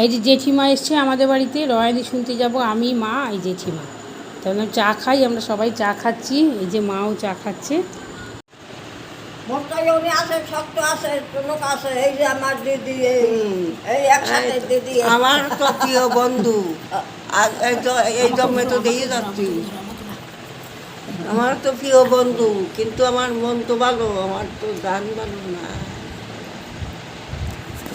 এই যে জেঠিমা এসছে আমাদের বাড়িতে রয়ানি শুনতে যাব। আমি মা এই জেঠিমা। তাহলে চা খাই আমরা সবাই চা খাচ্ছি। এই যে মাও চা খাচ্ছে। মোটা জমি আছে শক্ত আছে টুনুক আছে এই যে আমার দিদি এই একসাথে দিদি আমার তো প্রিয় বন্ধু। এই তো- এই জন্মে তো দিয়ে যাচ্ছি আমার তো প্রিয় বন্ধু কিন্তু আমার মন তো ভালো আমার তো গান ভালো না।